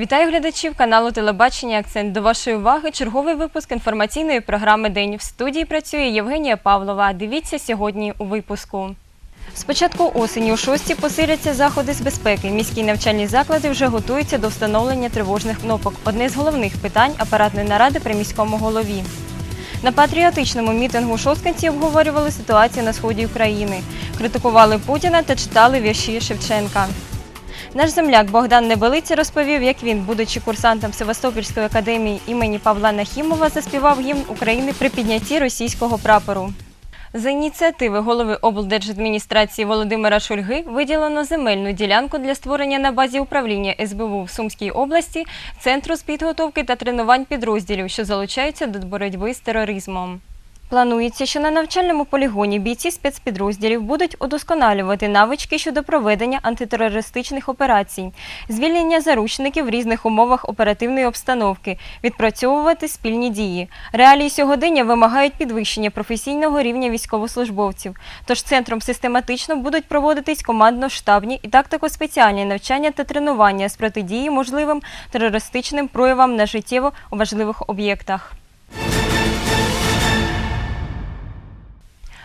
Вітаю глядачів каналу телебачення Акцент. До вашої уваги черговий випуск інформаційної програми День. В студії працює Євгенія Павлова. Дивіться сьогодні у випуску. З початку осені у шості посиляться заходи з безпеки. Міські навчальні заклади вже готуються до встановлення тривожних кнопок. Одне з головних питань апаратної наради при міському голові. На патріотичному мітингу шостканці обговорювали ситуацію на сході України, критикували Путіна та читали вірші Шевченка. Наш земляк Богдан Небелиця розповів, як він, будучи курсантом Севастопольської академії імені Павла Нахімова, заспівав гімн України при піднятті російського прапору. За ініціативи голови облдержадміністрації Володимира Шульги виділено земельну ділянку для створення на базі управління СБУ в Сумській області центру з підготовки та тренувань підрозділів, що залучаються до боротьби з тероризмом. Планується, що на навчальному полігоні бійці спецпідрозділів будуть удосконалювати навички щодо проведення антитерористичних операцій, звільнення заручників в різних умовах оперативної обстановки, відпрацьовувати спільні дії. Реалії сьогодення вимагають підвищення професійного рівня військовослужбовців. Тож центром систематично будуть проводитись командно-штабні і тактико-спеціальні навчання та тренування з протидії можливим терористичним проявам на життєво важливих об'єктах.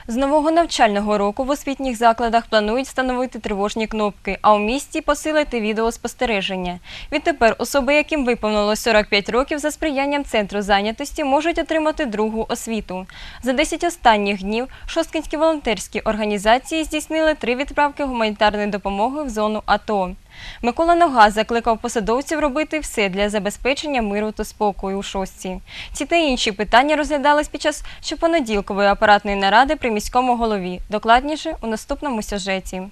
З нового навчального року в освітніх закладах планують встановити тривожні кнопки, а у місті посилити відеоспостереження. Відтепер особи, яким виповнилось 45 років за сприянням центру зайнятості, можуть отримати другу освіту. За 10 останніх днів шосткинські волонтерські організації здійснили три відправки гуманітарної допомоги в зону АТО. Микола Нога закликав посадовців робити все для забезпечення миру та спокою у шостці. Ці та інші питання розглядались під час щопонеділкової апаратної наради при міському голові. Докладніше у наступному сюжеті.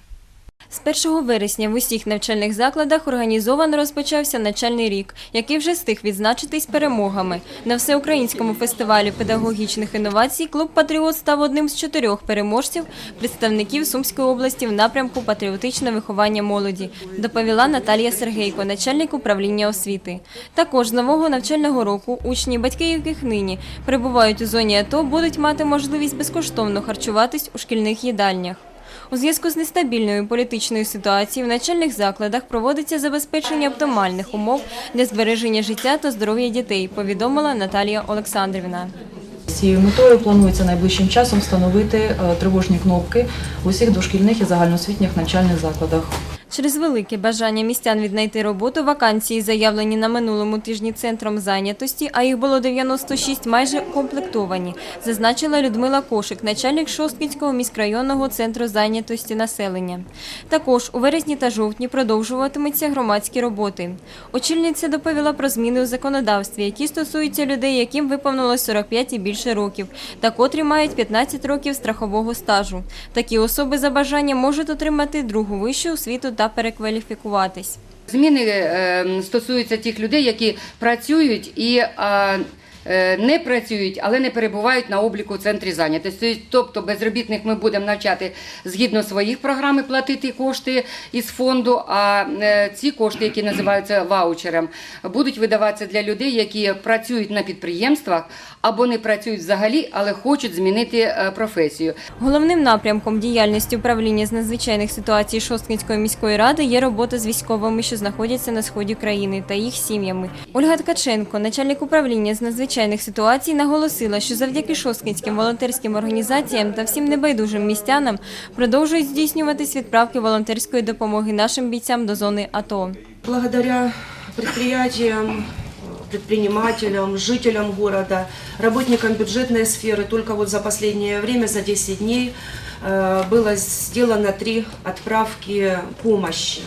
З 1 вересня в усіх навчальних закладах організовано розпочався навчальний рік, який вже встиг відзначитись перемогами. На всеукраїнському фестивалі педагогічних інновацій клуб Патріот став одним з чотирьох переможців представників Сумської області в напрямку патріотичне виховання молоді, доповіла Наталія Сергейко, начальник управління освіти. Також з нового навчального року учні, батьки яких нині перебувають у зоні АТО, будуть мати можливість безкоштовно харчуватись у шкільних їдальнях. У зв'язку з нестабільною політичною ситуацією в начальних закладах проводиться забезпечення оптимальних умов для збереження життя та здоров'я дітей, повідомила Наталія Олександрівна. З цією метою планується найближчим часом встановити е, тривожні кнопки в усіх дошкільних і загальноосвітніх навчальних закладах. Через велике бажання містян віднайти роботу, вакансії, заявлені на минулому тижні центром зайнятості, а їх було 96, майже комплектовані, зазначила Людмила Кошик, начальник Шосткінського міськрайонного центру зайнятості населення. Також у вересні та жовтні продовжуватимуться громадські роботи. Очільниця доповіла про зміни у законодавстві, які стосуються людей, яким виповнилось 45 і більше років, та котрі мають 15 років страхового стажу. Такі особи за бажанням можуть отримати другу вищу освіту та перекваліфікуватись. Зміни е, стосуються тих людей, які працюють і е, не працюють, але не перебувають на обліку в центрі зайнятості. Тобто безробітних ми будемо навчати згідно своїх програм платити кошти із фонду. А е, ці кошти, які називаються ваучером, будуть видаватися для людей, які працюють на підприємствах або не працюють взагалі, але хочуть змінити е, професію. Головним напрямком діяльності управління з надзвичайних ситуацій Шосткинської міської ради є робота з військовими, що знаходяться на сході країни та їх сім'ями. Ольга Ткаченко, начальник управління з надзвичайних ситуацій, наголосила, що завдяки шосткинським волонтерським організаціям та всім небайдужим містянам продовжують здійснюватись відправки волонтерської допомоги нашим бійцям до зони АТО. Благодаря предприятиям, предпринимателям, жителям города, работникам бюджетной сферы, только вот за последнее время, за 10 дней, э, было сделано три отправки помощи.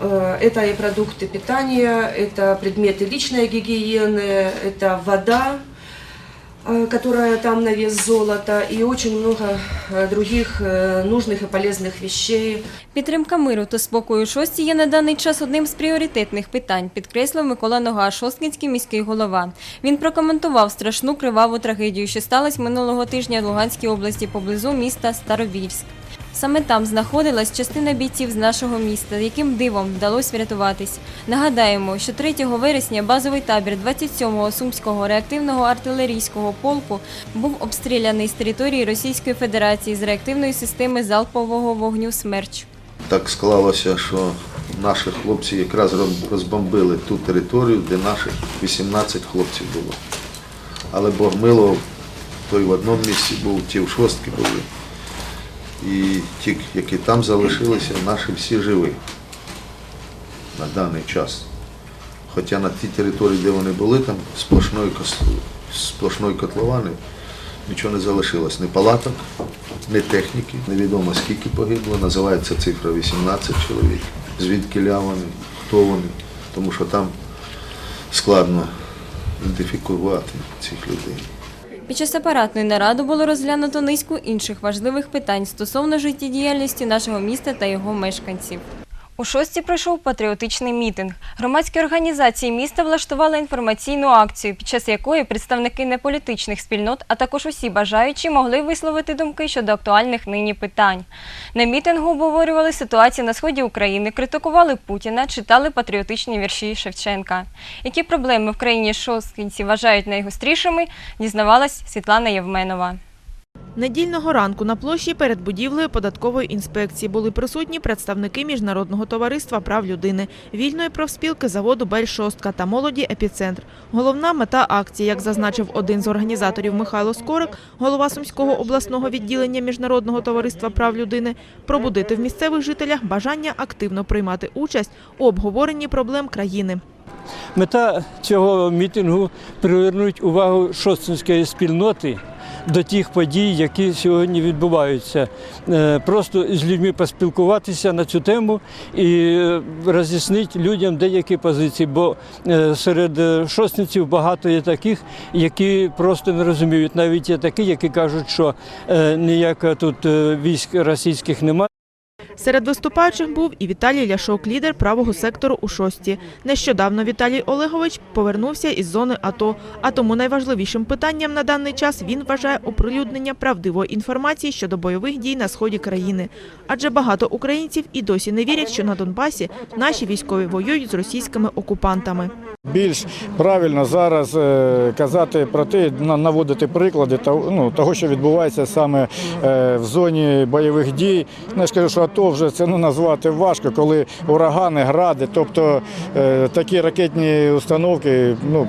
Э, Это и продукты питания, это предметы личной гигиены, это вода, э, которая там на вес золота, и очень много э, других э, нужных и полезных вещей. Підтримка миру та спокою шості є на даний час одним з пріоритетних питань, підкреслив Микола Нога, шосткинський міський голова. Він прокоментував страшну криваву трагедію, що сталася минулого тижня в Луганській області поблизу міста Старобільськ. Саме там знаходилась частина бійців з нашого міста, яким дивом вдалося врятуватись. Нагадаємо, що 3 вересня базовий табір 27-го Сумського реактивного артилерійського полку був обстріляний з території Російської Федерації з реактивної системи залпового вогню «Смерч». Так склалося, що наші хлопці якраз розбомбили ту територію, де наших 18 хлопців було. Але Бог милував, той в одному місці був, ті в шостки були. І ті, які там залишилися, наші всі живі на даний час. Хоча на тій території, де вони були, там сплошної, сплошної котловани нічого не залишилось. Ні палаток, ні техніки. Невідомо скільки погибло. Називається цифра 18 чоловік. Звідки вони, хто вони, тому що там складно ідентифікувати цих людей. Під час апаратної наради було розглянуто низку інших важливих питань стосовно життєдіяльності нашого міста та його мешканців. У шості пройшов патріотичний мітинг. Громадські організації міста влаштували інформаційну акцію, під час якої представники неполітичних спільнот, а також усі бажаючі могли висловити думки щодо актуальних нині питань. На мітингу обговорювали ситуацію на сході України, критикували Путіна, читали патріотичні вірші Шевченка. Які проблеми в країні шосткінці вважають найгострішими, дізнавалась Світлана Євменова. Недільного ранку на площі перед будівлею податкової інспекції були присутні представники Міжнародного товариства прав людини, вільної профспілки заводу «Бельшостка» та молоді «Епіцентр». Головна мета акції, як зазначив один з організаторів Михайло Скорик, голова Сумського обласного відділення Міжнародного товариства прав людини, пробудити в місцевих жителях бажання активно приймати участь у обговоренні проблем країни. Мета цього мітингу привернути увагу шостинської спільноти до тих подій, які сьогодні відбуваються. Е, Просто з людьми поспілкуватися на цю тему і е, роз'яснити людям деякі позиції, бо е, серед шосниців багато є таких, які просто не розуміють. Навіть є такі, які кажуть, що е, ніяк тут військ російських немає. Серед виступаючих був і Віталій Ляшок, лідер правого сектору у шості. Нещодавно Віталій Олегович повернувся із зони АТО, а тому найважливішим питанням на даний час він вважає оприлюднення правдивої інформації щодо бойових дій на сході країни. Адже багато українців і досі не вірять, що на Донбасі наші військові воюють з російськими окупантами. Більш правильно зараз е, казати про те, на- наводити приклади того, ну, того, що відбувається саме е, в зоні бойових дій. Ну, я ж що АТО вже це ну, назвати важко, коли урагани, гради, тобто е, такі ракетні установки ну,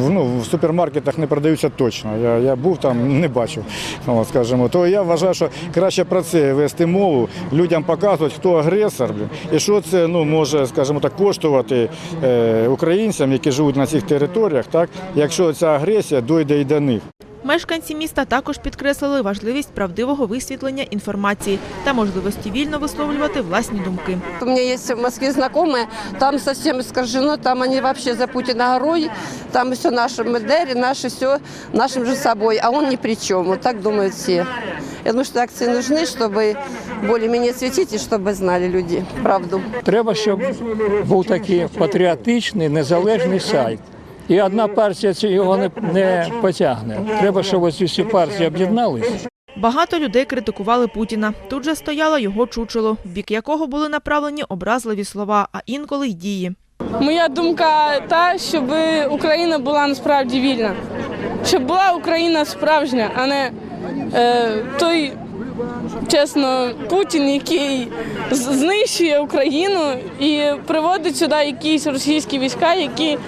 в- ну, в супермаркетах не продаються точно. Я, я був там, не бачив, от, скажімо. То я вважаю, що краще про це вести мову, людям показувати, хто агресор, блін, і що це ну, може, скажімо так, коштувати е, українцям, які живуть на цих територіях, так, якщо ця агресія дойде і до них. Мешканці міста також підкреслили важливість правдивого висвітлення інформації та можливості вільно висловлювати власні думки. У меня есть в Москве знакомые, там совсем искажено, там они вообще за Путина горой, там все наши модели, наши все нашим же собой, а он ни при чем, вот так думают все. Я думаю, что акции нужны, чтобы более-менее светить и чтобы знали люди правду. Треба, щоб був такий патріотичний, незалежний сайт. І одна партія його не, не потягне. Треба, щоб ось усі партії об'єдналися. Багато людей критикували Путіна. Тут же стояло його чучело, в бік якого були направлені образливі слова, а інколи й дії. Моя думка та, щоб Україна була насправді вільна, щоб була Україна справжня, а не е, той, чесно, Путін, який знищує Україну і приводить сюди якісь російські війська, які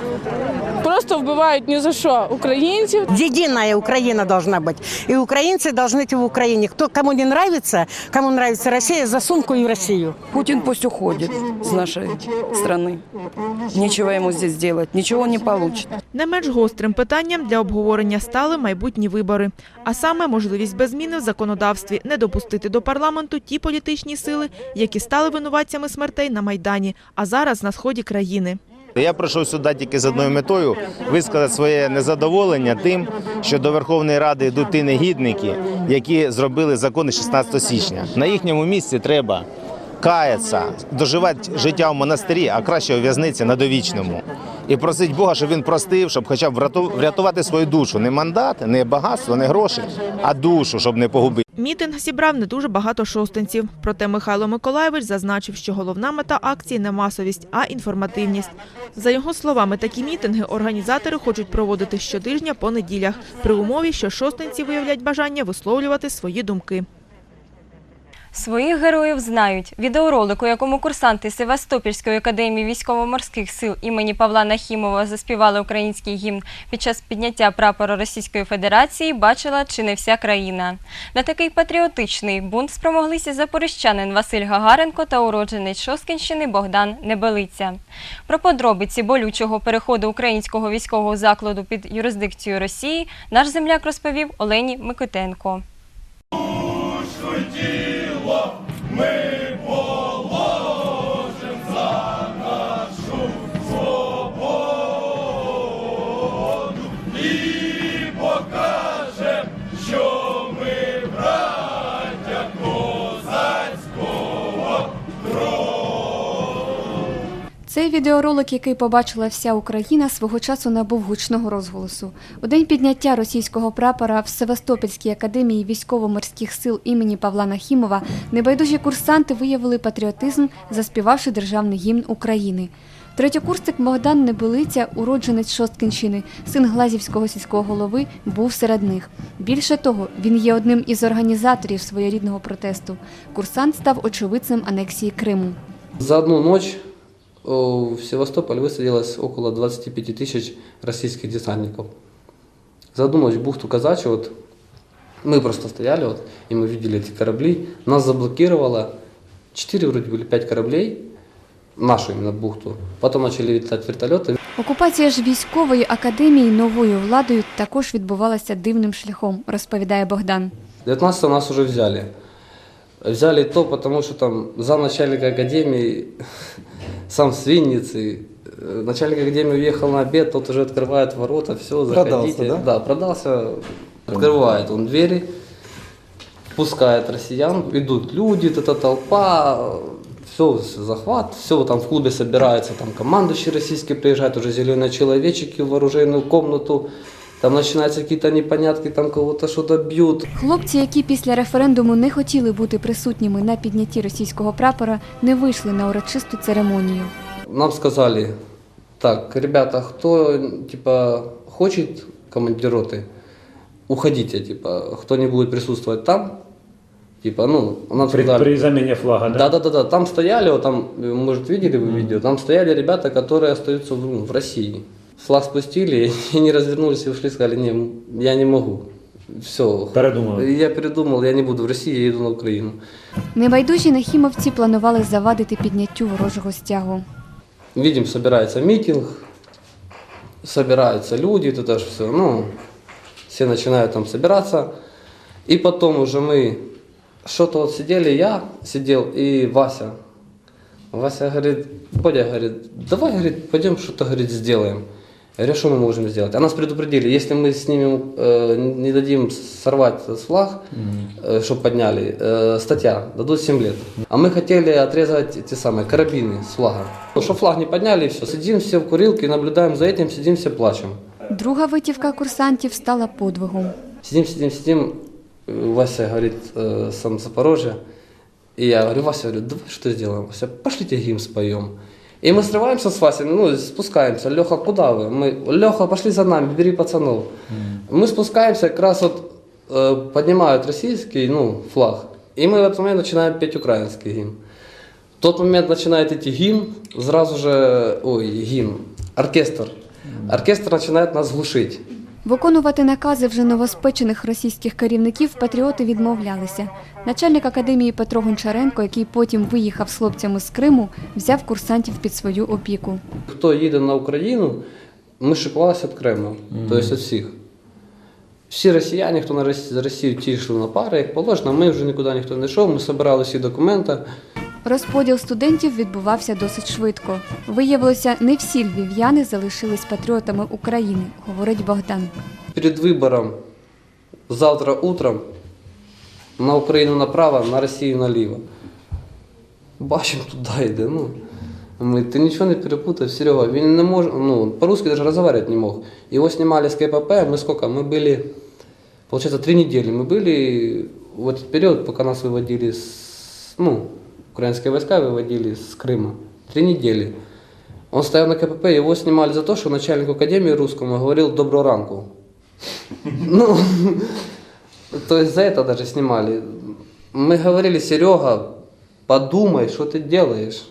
просто вбивають ні за що українців. Единая Украина должна быть. И украинцы должны быть в Украине. Кто, кому не нравится, кому нравится Россия, за сумку и в Россию. Путин пусть уходит с нашей страны. Нечего ему здесь делать, ничего он не получит. Не менш гострим питанням для обговорення стали майбутні вибори, а саме можливість без зміни в законодавстві не допустити до парламенту ті політичні сили, які стали винуватцями смертей на майдані, а зараз на сході країни. Я прийшов сюди тільки з одною метою висказати своє незадоволення тим, що до Верховної Ради йдуть ті негідники, які зробили закони 16 січня. На їхньому місці треба каятися, доживати життя в монастирі, а краще у в'язниці на довічному. І просить Бога, щоб він простив, щоб хоча б вряту- врятувати свою душу. Не мандат, не багатство, не гроші, а душу, щоб не погубити. Мітинг зібрав не дуже багато шостинців. Проте Михайло Миколаєвич зазначив, що головна мета акції не масовість, а інформативність. За його словами, такі мітинги організатори хочуть проводити щотижня по неділях, при умові, що шостинці виявлять бажання висловлювати свої думки. Своїх героїв знають. Відеоролик, у якому курсанти Севастопільської академії військово-морських сил імені Павла Нахімова заспівали український гімн під час підняття прапора Російської Федерації, бачила чи не вся країна. На такий патріотичний бунт спромоглися запоріжчанин Василь Гагаренко та уродженець Шоскінщини Богдан Небелиця. Про подробиці болючого переходу українського військового закладу під юрисдикцію Росії наш земляк розповів Олені Микитенко. Відеоролик, який побачила вся Україна, свого часу набув гучного розголосу. У день підняття російського прапора в Севастопольській академії військово-морських сил імені Павла Нахімова небайдужі курсанти виявили патріотизм, заспівавши державний гімн України. Третьокурсник Богдан Небелиця, уродженець Шосткинщини, син Глазівського сільського голови, був серед них. Більше того, він є одним із організаторів своєрідного протесту. Курсант став очевидцем анексії Криму. За одну ночь в Севастополь высадилось около 25 тысяч российских десантников. За одну ночь в бухту Казачью, вот, мы просто стояли вот, и мы видели эти корабли, нас заблокировало 4 вроде были 5 кораблей, нашу именно бухту. Потом начали летать вертолеты. Окупація ж військової академії новою владою також відбувалася дивним шляхом, розповідає Богдан. 19 нас уже взяли. Взяли то, потому что там замначальника академии, сам с Винницы, э, начальник академии уехал на обед, тот уже открывает ворота, все, заходите. Продался, да? Да, продался. Открывает он двери, пускает россиян, идут люди, эта толпа, все, захват, все там в клубе собирается, там командующий российский приезжает, уже зеленые человечки в оружейную комнату, там начинаются какие-то непонятки, там кого-то что-то бьют. Хлопці, які після референдуму не хотіли бути присутніми на піднятті російського прапора, не вийшли на урочисту церемонію. Нам сказали, так, ребята, кто типа хочет командир роты, уходите, типа, кто не будет присутствовать там, типа, ну, нам При, сказали. при замене флага, да? Да, да, да, да. Там стояли, вот там, э, может, видели вы видео, там стояли ребята, которые остаются в, ну, в России. Флаг спустили, и они развернулись и ушли, сказали, не, я не могу. Все. Передумали. Я передумал, я не буду в России, я иду на Украину. Небайдужі нахімовці планували завадити підняттю ворожого стягу. Видим, собирается митинг, собираются люди, это тоже все, ну, все начинают там собираться. И потом уже мы что-то вот сидели, я сидел и Вася. Вася говорит, Бодя говорит, давай, говорит, пойдем что-то, говорит, сделаем. Я говорю, что мы можем сделать? А нас предупредили, если мы снимем, э, не дадим сорвать флаг, э, чтобы подняли, э, статья, дадут 7 лет. А мы хотели отрезать эти самые карабины с флага. Ну, что флаг не подняли, и все. Сидим все в курилке, наблюдаем за этим, сидим все плачем. Друга витівка курсантів стала подвигом. Сидим, сидим, сидим. Э, Вася говорит, э, сам Запорожье. И я говорю, Вася, говорю, давай что сделаем? Вася, пошлите гимн споем. И мы срываемся с Васей, ну, спускаемся. Леха, куда вы? Мы, Леха, пошли за нами, бери пацанов. Мы спускаемся, как раз вот э, поднимают российский, ну, флаг. И мы в этот момент начинаем петь украинский гимн. В тот момент начинает идти гимн, сразу же, ой, гимн, оркестр. Оркестр начинает нас глушить. Виконувати накази вже новоспечених російських керівників патріоти відмовлялися. Начальник академії Петро Гончаренко, який потім виїхав з хлопцями з Криму, взяв курсантів під свою опіку. Хто їде на Україну, ми шикувалися від Криму, тобто від всіх. Всі росіяни, хто на Росі- з Росії ті йшли на пари, як положено, ми вже нікуди ніхто не йшов, ми збирали всі документи. Розподіл студентів відбувався досить швидко. Виявилося, не всі львів'яни залишились патріотами України, говорить Богдан. Перед вибором завтра утром на Україну направо, на Росію наліво. Бачимо, туди йде. Ну. Ми, ти нічого не перепутав, Серега, він не може, ну, по-русски даже разговаривать не мог. Его снимали с КПП, мы сколько, мы были, получается, три недели. Мы были в этот период, пока нас выводили с, ну, украинские войска выводили с Крыма. Три недели. Он стоял на КПП, его снимали за то, что начальник академии русскому говорил «доброго ранку». Ну, то есть за это даже снимали. Мы говорили, Серега, подумай, что ты делаешь.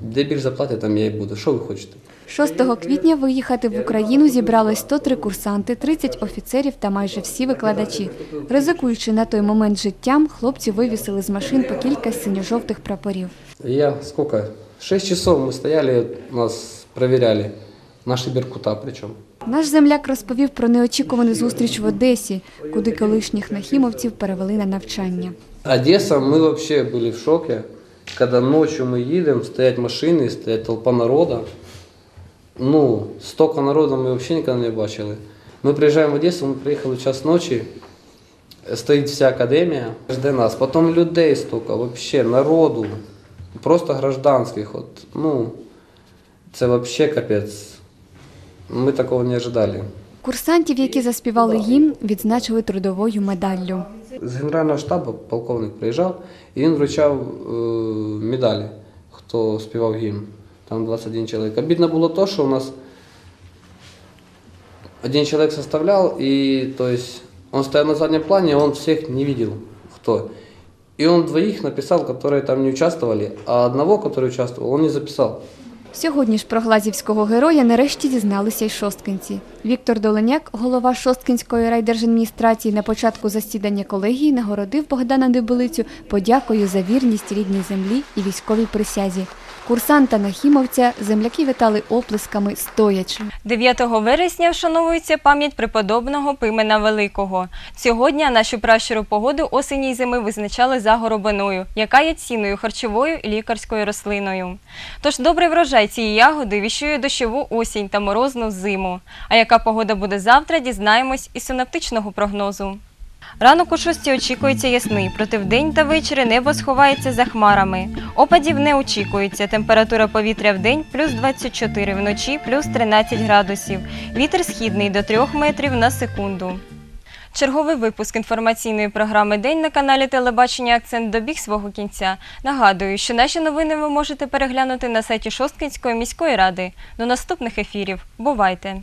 Де більше заплатять, там я і буду. Що ви хочете? 6 квітня виїхати в Україну зібрались 103 курсанти, 30 офіцерів та майже всі викладачі. Ризикуючи на той момент життям, хлопці вивісили з машин по кілька синьо-жовтих прапорів. Я сколько? Шесть часов мы стояли, нас проверяли. Наши Беркута причем. Наш земляк розповів про неочікувану зустріч в Одесі, куди колишніх нахімовців перевели на навчання. Одесса, мы вообще были в шоке, когда ночью мы едем, стоять машины, стоять толпа народа. Ну, столько народу мы вообще никогда не бачили. Мы приезжаем в Одессу, мы приехали в час ночи, стоит вся академія, жде нас. Потом людей столько, вообще народу, просто гражданських. От, ну, це вообще капець. Ми такого не ожидали. Курсантів, які заспівали гімн, відзначили трудовою медаллю. З Генерального штабу полковник приїжджав і він вручав е, медалі, хто співав гімн. Там 21 чоловік. Обідно було то, що у нас один чоловік составляв, і то есть, он стоял на заднем плане, он всех не видел, кто. И он двоих написал, которые там не участвовали, а одного, который участвовал, он не записал. Сьогодні ж про глазівського героя нарешті дізналися й шосткинці. Віктор Доленяк, голова Шосткинської райдержадміністрації, на початку засідання колегії нагородив Богдана Дебелицю подякою за вірність рідній землі і військовій присязі. Курсанта Нахімовця земляки вітали оплесками стоячи. 9 вересня вшановується пам'ять преподобного Пимена Великого. Цього дня нашу пращуру погоду осені й зими визначали за горобиною, яка є цінною харчовою і лікарською рослиною. Тож добрий врожай цієї ягоди віщує дощову осінь та морозну зиму. А яка погода буде завтра, дізнаємось із синоптичного прогнозу. Ранок у шості очікується ясний, проте вдень та ввечері небо сховається за хмарами. Опадів не очікується. Температура повітря в день плюс 24, вночі плюс 13 градусів. Вітер східний до 3 метрів на секунду. Черговий випуск інформаційної програми День на каналі Телебачення Акцент добіг свого кінця. Нагадую, що наші новини ви можете переглянути на сайті Шосткинської міської ради. До наступних ефірів. Бувайте!